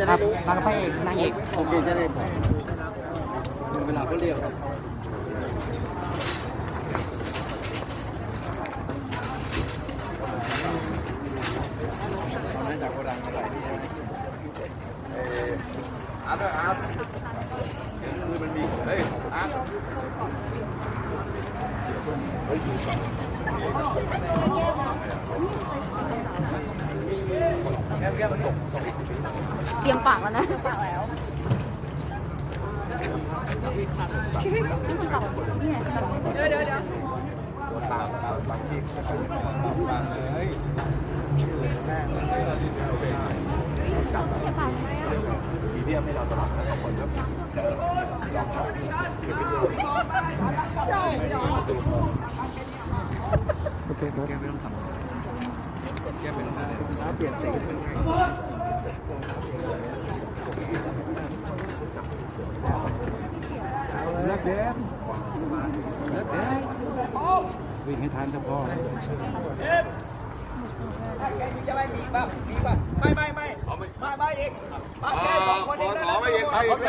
จะได้รู้มากับพระเอกนางเอกโอเคจะได้บอกเวลาเขาเรียกตอนนั้นจากโกดังมาใส่นี่ใช่ไหมเอออาร์ตด้วยอาร์ตคือมันมีเฮ้ยอาร์ตแก้มแก้มมันตกตก เตรียมปากแล้วนะปากแล้วเดี๋ยวเดี๋ยวเดี๋ยวตัวตามนะครับบางที่บางเลยแม่จับมีเดียมให้เราตลอดนะทุกคนก็เจอลองช็อตคือไปดูโอเคครับ แกไม่ต้องทำแกไม่ต้องทำเปลี่ยนสีเป็นไงเลิกเด่นเลิกเด่นวิ่งให้ทันเฉพาะไม่มีป่ะมีป่ะไม่ไม่ไม่ไม่ไม่อีกปั๊บแค่สองคนเองนะไม่เองไปอีกแล้ว